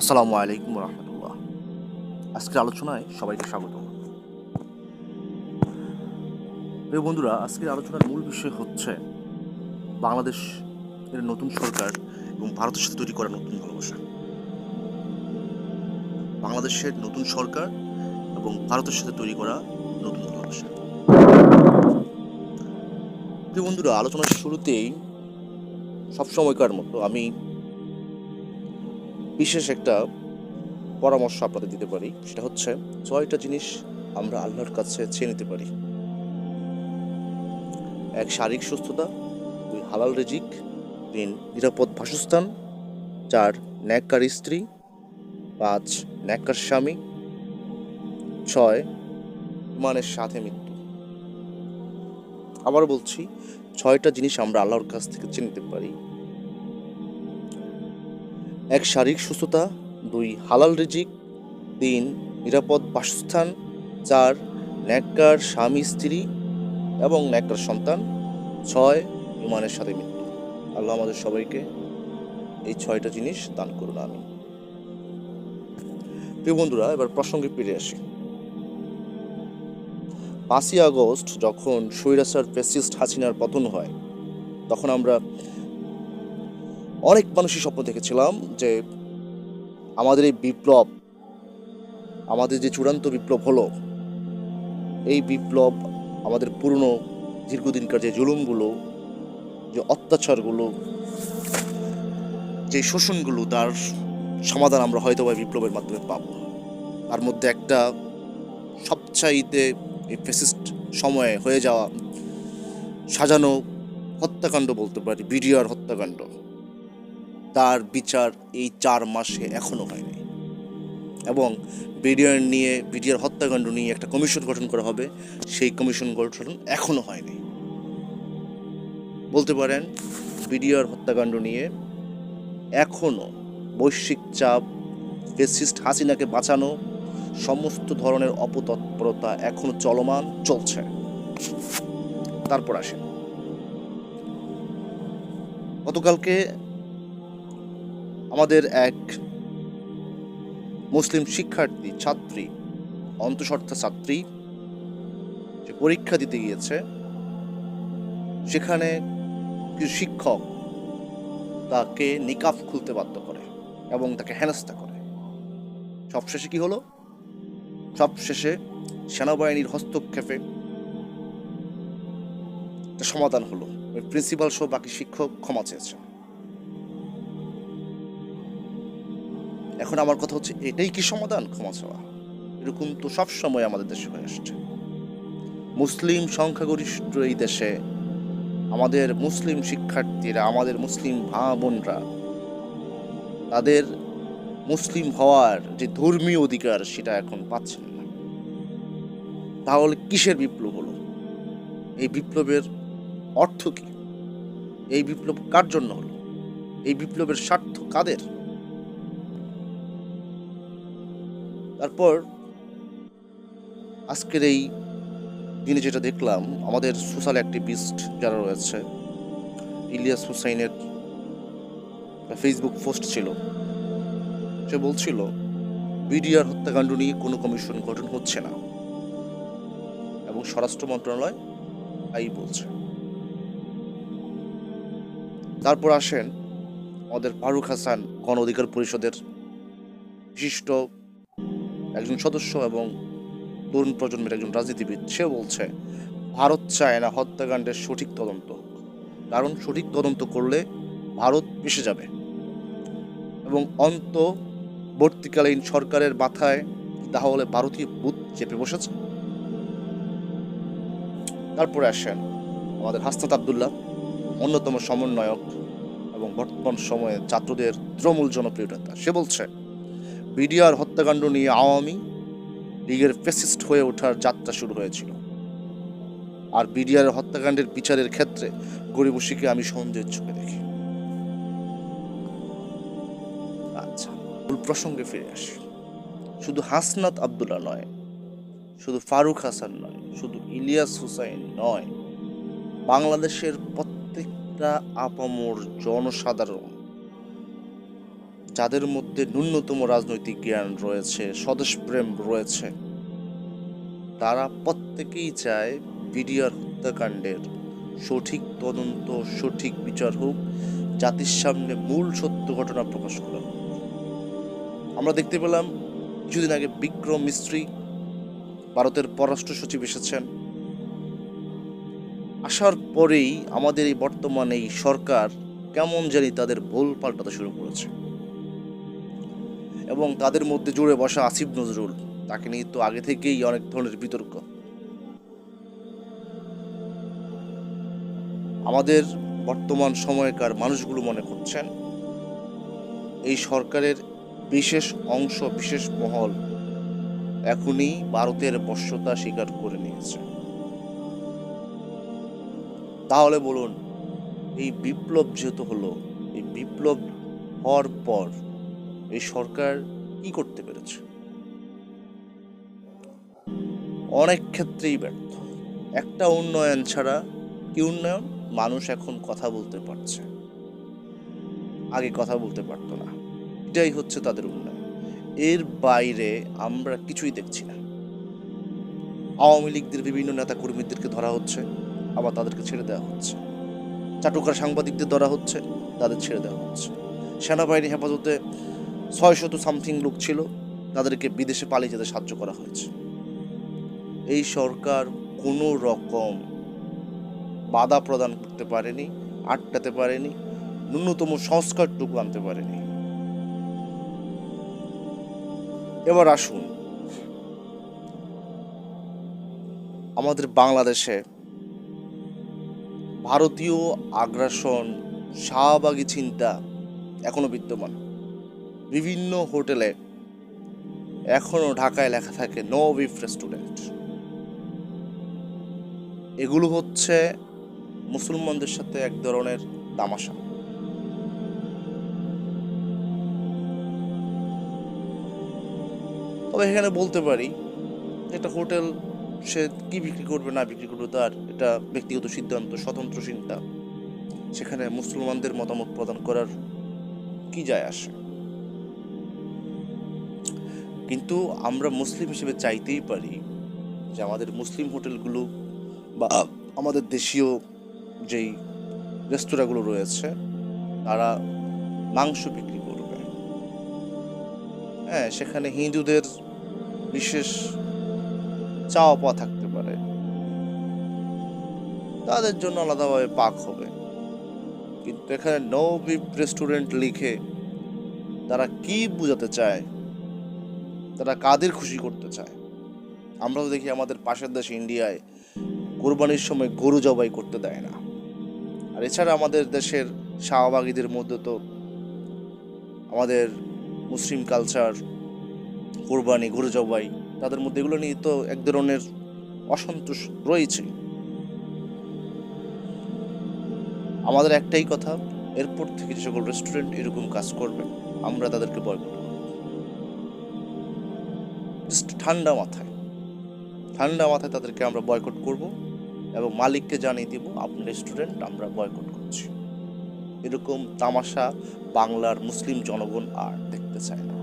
আসসালামু আলাইকুম রহমতুল্লাহ। আজকের আলোচনায় সবাইকে স্বাগত প্রিয় বন্ধুরা, আজকের আলোচনার মূল বিষয় হচ্ছে বাংলাদেশ এর নতুন সরকার এবং ভারতের সাথে তৈরি করা নতুন ভালোবাসা। বাংলাদেশের নতুন সরকার এবং ভারতের সাথে তৈরি করা নতুন ভালোবাসা। প্রিয় বন্ধুরা, আলোচনার শুরুতেই সবসময়কার মতো আমি বিশেষ একটা পরামর্শ আপনাদের দিতে পারি। সেটা হচ্ছে ছয়টা জিনিস আমরা আল্লাহর কাছে চেয়ে নিতে পারি। এক, শারীরিক সুস্থতা। দুই, হালাল রেজিক। তিন, নিরাপদ বাসস্থান। চার, ন্যাক্কার স্ত্রী। পাঁচ, ন্যাক্কার স্বামী। ছয়, ইমানের সাথে মৃত্যু। আবার বলছি, ছয়টা জিনিস আমরা আল্লাহর কাছ থেকে চেয়ে নিতে পারি। এক শারীরিক সুস্থতা, দুই হালাল রিজিক, তিন নিরাপদ বাসস্থান, চার ন্যাক্কার স্বামী, স্ত্রী এবং ন্যাক্কার সন্তান, ছয় ইমানের সাথে মৃত্যু। আল্লাহ আমাদের সবাইকে এই ছয়টা জিনিস দান করুন আমি প্রিয় বন্ধুরা, এবার প্রসঙ্গে ফিরে আসি। পাঁচই আগস্ট যখন স্বৈরাচার ফেসিস্ট হাসিনার পতন হয়, তখন আমরা অনেক মানুষই স্বপ্ন দেখেছিলাম যে আমাদের এই বিপ্লব, আমাদের যে চূড়ান্ত বিপ্লব হলো, এই বিপ্লব আমাদের পুরনো দীর্ঘদিনকার যে জুলুমগুলো, যে অত্যাচারগুলো, যে শোষণগুলো, তার সমাধান আমরা হয়তো বা বিপ্লবের মাধ্যমে পাবো। তার মধ্যে একটা সবচাইতে এই ফেসিস্ট সময়ে হয়ে যাওয়া সাজানো হত্যাকাণ্ড বলতে পারি, বিডিআর হত্যাকাণ্ড। তার বিচার এই চার মাসে এখনও হয়নি। এবং বিডিআর নিয়ে, বিডিআর হত্যাকাণ্ড নিয়ে একটা কমিশন গঠন করা হবে, সেই কমিশন গঠন এখনও হয়নি। বলতে পারেন, বিডিআর হত্যাকাণ্ড নিয়ে এখনও বৈশ্বিক চাপ, ফেসিস্ট হাসিনাকে বাঁচানো, সমস্ত ধরনের অপতৎপরতা এখনও চলমান, চলছে। তারপর আসে গতকালকে আমাদের এক মুসলিম শিক্ষার্থী, ছাত্রী, অন্তঃসত্ত্বা ছাত্রী যে পরীক্ষা দিতে গিয়েছে। সেখানে কিছু শিক্ষক তাকে নিকাফ খুলতে বাধ্য করে এবং তাকে হেনস্থা করে। সবশেষে কি হলো? সবশেষে সেনাবাহিনীর হস্তক্ষেপে সমাধান হলো। প্রিন্সিপাল সহ বাকি শিক্ষক ক্ষমা চেয়েছে। এখন আমার কথা হচ্ছে, এটাই কি সমাধান? ক্ষমা চাওয়া। এরকম তো সব সময় আমাদের দেশে হয়ে আসছে। মুসলিম সংখ্যাগরিষ্ঠ এই দেশে আমাদের মুসলিম শিক্ষার্থীরা, আমাদের মুসলিম ভা বোনরা তাদের মুসলিম হওয়ার যে ধর্মীয় অধিকার, সেটা এখন পাচ্ছেন না। তাহলে কিসের বিপ্লব হলো? এই বিপ্লবের অর্থ কি? এই বিপ্লব কার জন্য হলো? এই বিপ্লবের স্বার্থ কাদের? তারপর আজকের এই দিনে যেটা দেখলাম, আমাদের সোশ্যাল অ্যাক্টিভিস্ট যারা রয়েছে, ইলিয়াস হুসাইনের ফেসবুক পোস্ট ছিল। সে বলছিল বিডিআর হত্যাকাণ্ড নিয়ে কোনো কমিশন গঠন হচ্ছে না। এবং স্বরাষ্ট্র মন্ত্রণালয় তাই বলছে। তারপর আসেন আমাদের ফারুক হাসান গণ অধিকার পরিষদের বিশিষ্ট একজন সদস্য এবং তরুণ প্রজন্মের একজন রাজনীতিবিদ সে বলছে, ভারত চায় না হত্যাকাণ্ডের সঠিক তদন্ত। কারণ সঠিক তদন্ত করলে ভারত পিষে যাবে। এবং অন্তবর্তীকালীন সরকারের মাথায় তাহলে ভারতীয় বুথ চেপে বসেছে? তারপরে আসেন আমাদের হাসনাত আবদুল্লাহ, অন্যতম সমন্বয়ক এবং বর্তমান সময়ে ছাত্রদের তৃণমূল জনপ্রিয় নেতা। সে বলছে বিডিআর হত্যাকাণ্ড নিয়ে আওয়ামী লীগের ফেসিস্ট হয়ে ওঠার যাত্রা শুরু হয়েছিল। আর বিডিআর হত্যাকাণ্ডের বিচারের ক্ষেত্রে গরিবসীকে আমি সন্দেহের চোখে দেখি। আচ্ছা প্রসঙ্গে ফিরে আসি। শুধু হাসনাত আবদুল্লা নয়, শুধু ফারুক হাসান নয়, শুধু ইলিয়াস হুসাইন নয়, বাংলাদেশের প্রত্যেকটা আপামর জনসাধারণ যাদের মধ্যে ন্যূনতম রাজনৈতিক জ্ঞান রয়েছে, স্বদেশপ্রেম রয়েছে, তারা প্রত্যেকেই চায় বিডিআর হত্যাকাণ্ডের সঠিক তদন্ত, সঠিক বিচার হোক, জাতির সামনে মূল সত্য ঘটনা প্রকাশ করা আমরা দেখতে পেলাম, কিছুদিন আগে বিক্রম মিস্ত্রি ভারতের পররাষ্ট্র সচিব এসেছেন। আসার পরেই আমাদের এই বর্তমানে এই সরকার কেমন জানি তাদের ভুল পাল্টাতে শুরু করেছে। এবং তাদের মধ্যে জুড়ে বসা আসিফ নজরুল, তাকে নিয়ে তো আগে থেকেই অনেক ধরনের বিতর্ক। আমাদের বর্তমান সময়কার মানুষগুলো মনে করছেন, এই সরকারের বিশেষ অংশ, বিশেষ মহল এখনই ভারতের বশ্যতা স্বীকার করে নিয়েছে। তাহলে বলুন, এই বিপ্লব যেহেতু হলো, এই বিপ্লব হওয়ার পর এই সরকার কি করতে পেরেছে? অনেক ক্ষেত্রেই ব্যর্থ একটা উন্নয়ন ছাড়া কি উন্নয়ন? মানুষ এখন কথা বলতে পারছে। আগে কথা বলতে পারতো না। এটাই হচ্ছে তাদের উন্নয়ন। এর বাইরে আমরা কিছুই দেখছি না। আওয়ামী লীগদের বিভিন্ন নেতা কর্মীদেরকে ধরা হচ্ছে, আবার তাদেরকে ছেড়ে দেওয়া হচ্ছে। চাটুকার সাংবাদিকদের ধরা হচ্ছে, তাদের ছেড়ে দেওয়া হচ্ছে। সেনাবাহিনী হেফাজতে ছয়শত সামথিং লোক ছিল, তাদেরকে বিদেশে পালিয়ে যেতে সাহায্য করা হয়েছে। এই সরকার কোনো রকম বাধা প্রদান করতে পারেনি, আটকাতে পারেনি, ন্যূনতম সংস্কারটুকু আনতে পারেনি। এবার আসুন, আমাদের বাংলাদেশে ভারতীয় আগ্রাসন শাহবাগী চিন্তা এখনও বিদ্যমান। বিভিন্ন হোটেলে এখনও ঢাকায় লেখা থাকে নো বিফ রেস্টুরেন্ট এগুলো হচ্ছে মুসলমানদের সাথে এক ধরনের তামাশা। তবে এখানে বলতে পারি, একটা হোটেল সে কি বিক্রি করবে, না বিক্রি করবে, তার এটা ব্যক্তিগত সিদ্ধান্ত, স্বতন্ত্র চিন্তা সেখানে মুসলমানদের মতামত প্রদান করার কি যায় আসে? কিন্তু আমরা মুসলিম হিসেবে চাইতেই পারি যে আমাদের মুসলিম হোটেলগুলো বা আমাদের দেশীয় যেই রেস্তোরাঁগুলো রয়েছে, তারা মাংস বিক্রি করবে। হ্যাঁ সেখানে হিন্দুদের বিশেষ চাওয়া পাওয়া থাকতে পারে। তাদের জন্য আলাদাভাবে পাক হবে। কিন্তু এখানে নো রেস্টুরেন্ট লিখে তারা কি বোঝাতে চায় তারা কাদের খুশি করতে চায়? আমরা তো দেখি আমাদের পাশের দেশ ইন্ডিয়ায় কোরবানির সময় গরু জবাই করতে দেয় না। আর এছাড়া আমাদের দেশের শাহবাগীদের মধ্যে তো আমাদের মুসলিম কালচার কোরবানি, গরু জবাই, তাদের মধ্যে এগুলো নিয়ে তো এক ধরনের অসন্তোষ রয়েছে আমাদের একটাই কথা, এরপর থেকে যে সকল রেস্টুরেন্ট এরকম কাজ করবে আমরা তাদেরকে বয়কট Just ঠান্ডা মাথায়। ঠান্ডা মাথায় তাদেরকে আমরা বয়কট করব এবং মালিককে জানিয়ে দিব আপনার রেস্টুরেন্ট আমরা বয়কট করছি। এরকম তামাশা বাংলার মুসলিম জনগণ আর দেখতে চায় না।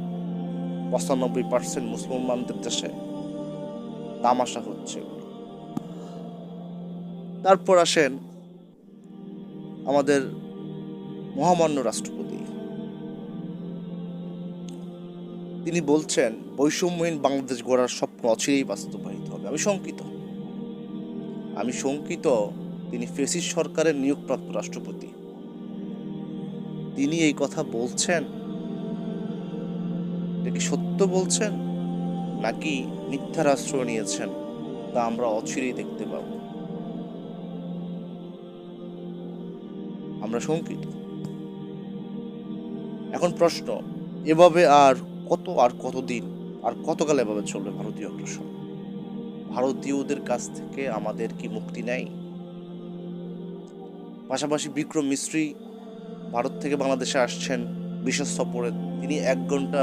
পঁচানব্বই পার্সেন্ট মুসলমানদের দেশে তামাশা হচ্ছে তারপর আসেন আমাদের মহামান্য রাষ্ট্রপতি। তিনি বলছেন, বৈষম্যহীন বাংলাদেশ গড়ার স্বপ্ন অচিরেই বাস্তবায়িত হবে। আমি শঙ্কিত। আমি শঙ্কিত তিনি ফেসিস সরকারের নিয়োগপ্রাপ্ত রাষ্ট্রপতি। তিনি এই কথা বলছেন? এটা কি সত্য বলছেন? নাকি মিথ্যার আশ্রয় নিয়েছেন তা আমরা অচিরেই দেখতে পাব? আমরা শঙ্কিত। এখন প্রশ্ন, এভাবে আর কত আর কতদিন, আর কতকাল এভাবে চলবে ভারতীয় আগ্রাসন ভারতীয়দের কাছ থেকে আমাদের কি মুক্তি নেই পাশাপাশি বিক্রম মিস্ত্রি ভারত থেকে বাংলাদেশে আসছেন, বিশেষ সফরে। তিনি এক ঘণ্টা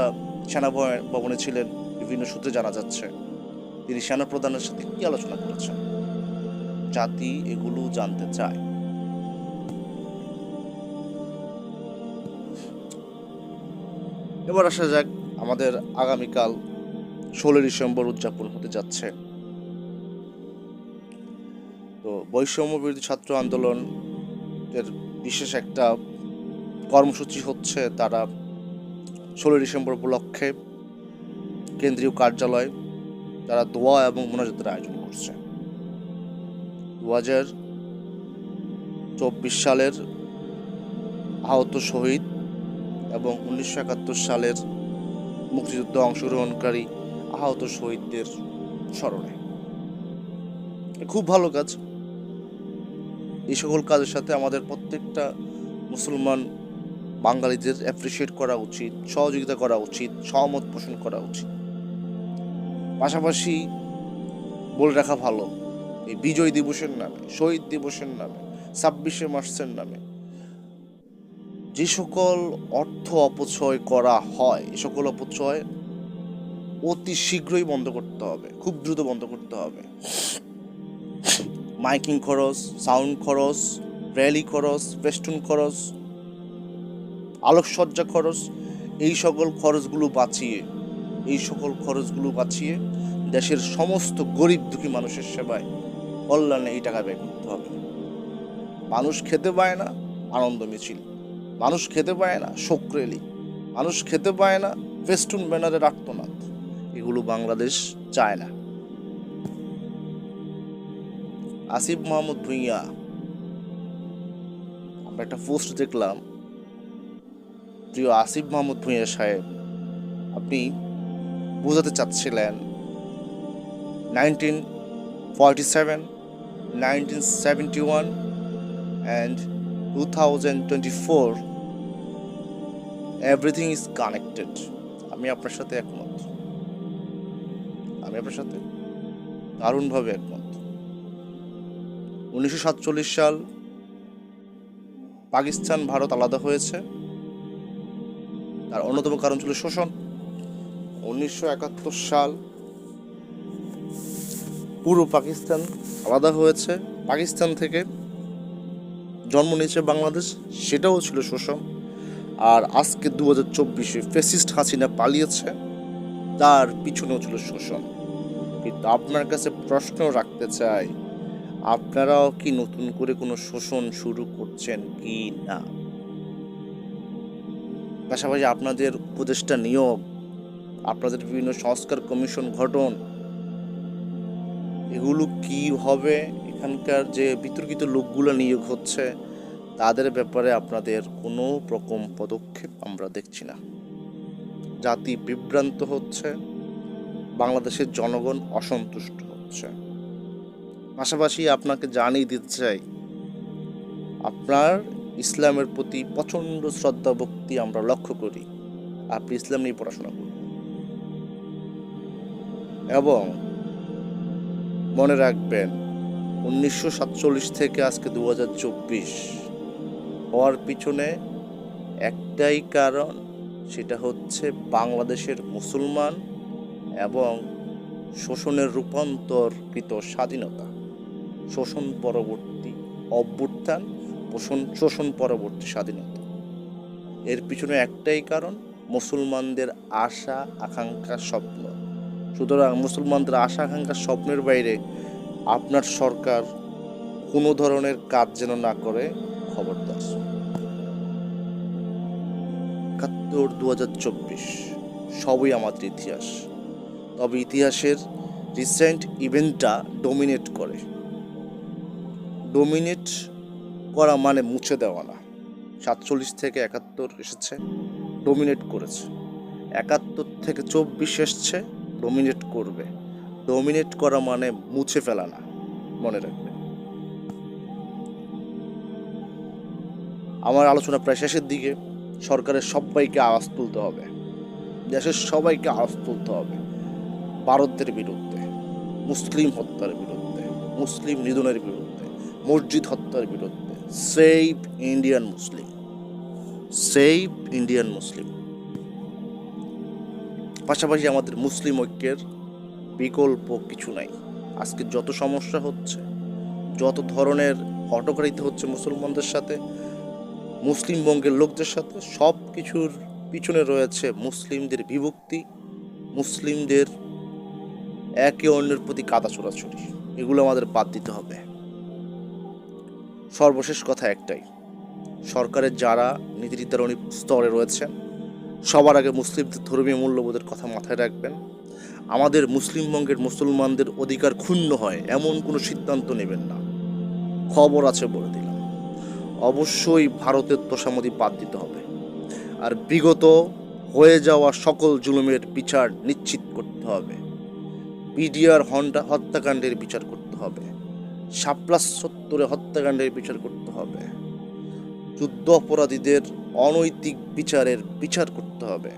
সেনা ভবনে ছিলেন, বিভিন্ন সূত্রে জানা যাচ্ছে। তিনি সেনা প্রধানের সাথে কি আলোচনা করেছেন? জাতি এগুলো জানতে চায়। এবার আসা যাক আমাদের আগামীকাল ষোলোই ডিসেম্বর উদযাপন হতে যাচ্ছে। তো বৈষম্য বিরোধী ছাত্র আন্দোলন এর বিশেষ একটা কর্মসূচি হচ্ছে তারা ষোলোই ডিসেম্বর উপলক্ষে কেন্দ্রীয় কার্যালয়, তারা দোয়া এবং মোনাজাতের আয়োজন করছে। দু হাজার চব্বিশ সালের আহত শহীদ এবং উনিশশো একাত্তর সালের মুক্তিযুদ্ধে অংশগ্রহণকারী আহত শহীদদের স্মরণে। খুব ভালো কাজ। এই সকল কাজের সাথে আমাদের প্রত্যেকটা মুসলমান বাঙালিদের অ্যাপ্রিসিয়েট করা উচিত, সহযোগিতা করা উচিত, সহমত পোষণ করা উচিত। পাশাপাশি বলে রাখা ভালো, এই বিজয় দিবসের নামে, শহীদ দিবসের নামে, ছাব্বিশে মার্চের নামে যে সকল অর্থ অপচয় করা হয়, এ সকল অপচয় অতি শীঘ্রই বন্ধ করতে হবে, খুব দ্রুত বন্ধ করতে হবে। মাইকিং খরচ, সাউন্ড খরচ, র্যালি খরচ, ফেস্টুন খরচ, আলোকসজ্জা খরচ, এই সকল খরচগুলো বাঁচিয়ে, এই সকল খরচগুলো বাঁচিয়ে দেশের সমস্ত গরিব দুঃখী মানুষের সেবায়, কল্যাণে এই টাকা ব্যয় করতে হবে। মানুষ খেতে পায় না, আনন্দ মিছিল। মানুষ খেতে পায় না শোক রেলি মানুষ খেতে পায় না, ফেস্টুন ব্যানারের আর্তনাদ এগুলো বাংলাদেশ চায় না। আসিফ মাহমুদ ভুঁইয়া। আমরা একটা পোস্ট দেখলাম। প্রিয় আসিফ মাহমুদ ভুঁইয়া সাহেব, আপনি বোঝাতে চাচ্ছিলেন nineteen forty seven, nineteen seventy one and two thousand twenty four everything is connected আমি আপনার সাথে একমত। আমি আপনার সাথে দারুণভাবে একমত। উনিশশো সাতচল্লিশ সাল পাকিস্তান, ভারত আলাদা হয়েছে। তার অন্যতম কারণ ছিল শোষণ। উনিশশো একাত্তর সাল পুরো পাকিস্তান আলাদা হয়েছে। পাকিস্তান থেকে জন্ম নিয়েছে বাংলাদেশ, সেটাও ছিল শোষণ। আর আজকে দু হাজার চব্বিশে ফেসিস্ট হাসিনা পালিয়েছে, তার পিছনেও ছিল শোষণ। কিন্তু আপনার কাছে প্রশ্ন রাখতে চাই, আপনারাও কি নতুন করে কোনো শোষণ শুরু করছেন কি না? পাশাপাশি আপনাদের উপদেষ্টা নিয়োগ, আপনাদের বিভিন্ন সংস্কার কমিশন গঠন, এগুলো কি হবে? এখানকার যে বিতর্কিত লোকগুলো নিয়োগ হচ্ছে তাদের ব্যাপারে আপনাদের কোনো রকম পদক্ষেপ আমরা দেখছি না। জাতি বিভ্রান্ত হচ্ছে, বাংলাদেশের জনগণ অসন্তুষ্ট হচ্ছে। পাশাপাশি আপনাকে জানিয়ে দিতে চাই, আপনার ইসলামের প্রতি প্রচণ্ড শ্রদ্ধা ভক্তি আমরা লক্ষ্য করি। আপনি ইসলাম নিয়ে পড়াশোনা করুন। এবং মনে রাখবেন, উনিশশো সাতচল্লিশ থেকে আজকে দু হাজার চব্বিশ হওয়ার পিছনে একটাই কারণ, সেটা হচ্ছে বাংলাদেশের মুসলমান এবং শোষণের রূপান্তরকৃত স্বাধীনতা। শোষণ পরবর্তী অভ্যুত্থান, পোষণ, শোষণ পরবর্তী স্বাধীনতা। এর পিছনে একটাই কারণ, মুসলমানদের আশা, আকাঙ্ক্ষা, স্বপ্ন। সুতরাং মুসলমানদের আশা, আকাঙ্ক্ষা, স্বপ্নের বাইরে আপনার সরকার কোনো ধরনের কাজ যেন না করে খবরদার। একাত্তর দু হাজার চব্বিশ, সবই আমাদের ইতিহাস। তবে ইতিহাসের রিসেন্ট ইভেন্টটা ডোমিনেট করে। ডোমিনেট করা মানে মুছে দেওয়া না। সাতচল্লিশ থেকে একাত্তর এসেছে, ডোমিনেট করেছে। একাত্তর থেকে চব্বিশ এসছে, ডোমিনেট করবে। ডোমিনেট করা মানে মুছে ফেলা না, মনে রাখবে। আমার আলোচনা প্রায় শেষের দিকে, সরকারের সবাইকে আওয়াজ তুলতে হবে। দেশের সবাইকে আওয়াজ তুলতে হবে। ভারতের বিরুদ্ধে, মুসলিম হত্যার বিরুদ্ধে, মুসলিম নিধনের বিরুদ্ধে, মসজিদ হত্যার বিরুদ্ধে save Indian Muslim save Indian Muslim. পাশাপাশি আমাদের মুসলিম ঐক্যের বিকল্প কিছু নাই। আজকে যত সমস্যা হচ্ছে, যত ধরনের হটকারিতা হচ্ছে মুসলমানদের সাথে মুসলিম বঙ্গের লোকদের সাথে সব কিছুর পিছনে রয়েছে মুসলিমদের বিভক্তি, মুসলিমদের একে অন্যের প্রতি কাদা ছোড়াছুড়ি। এগুলো আমাদের বাদ দিতে হবে। সর্বশেষ কথা একটাই, সরকারের যারা নীতি নির্ধারণী স্তরে রয়েছেন, সবার আগে মুসলিমদের ধর্মীয় মূল্যবোধের কথা মাথায় রাখবেন। আমাদের মুসলিমবঙ্গের মুসলমানদের অধিকার ক্ষুণ্ণ হয়, এমন কোনো সিদ্ধান্ত নেবেন না। খবর আছে বলে দিলাম। অবশ্যই ভারতের তোষামতি বাদ দিতে হবে। আর বিগত হয়ে যাওয়া সকল জুলুমের বিচার নিশ্চিত করতে হবে। বিডিআর হন্ডা হত্যাকাণ্ডের বিচার করতে হবে। শাপলাস সত্তরে হত্যাকাণ্ডের বিচার করতে হবে। যুদ্ধ অপরাধীদের অনৈতিক বিচারের বিচার করতে হবে।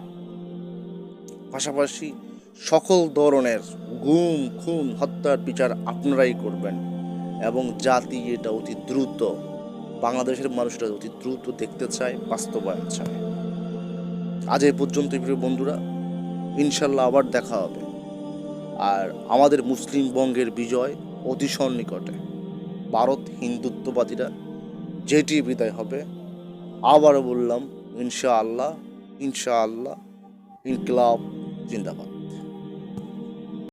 পাশাপাশি সকল ধরনের গুম, খুন, হত্যার বিচার আপনারাই করবেন এবং জাতি এটা অতি দ্রুত বাংলাদেশের মানুষরা অতি দ্রুত দেখতে চায়, বাস্তবায়ন চায়। আজ এই পর্যন্ত প্রিয় বন্ধুরা। ইনশাল্লাহ আবার দেখা হবে। আর আমাদের মুসলিম বঙ্গের বিজয় অতি সন্নিকটে ভারত হিন্দুত্ববাদীরা যেটি বিদায় হবে, আবারও বললাম ইনশা আল্লাহ ইনশা আল্লাহ ইনকলাব, জিন্দাবাদ।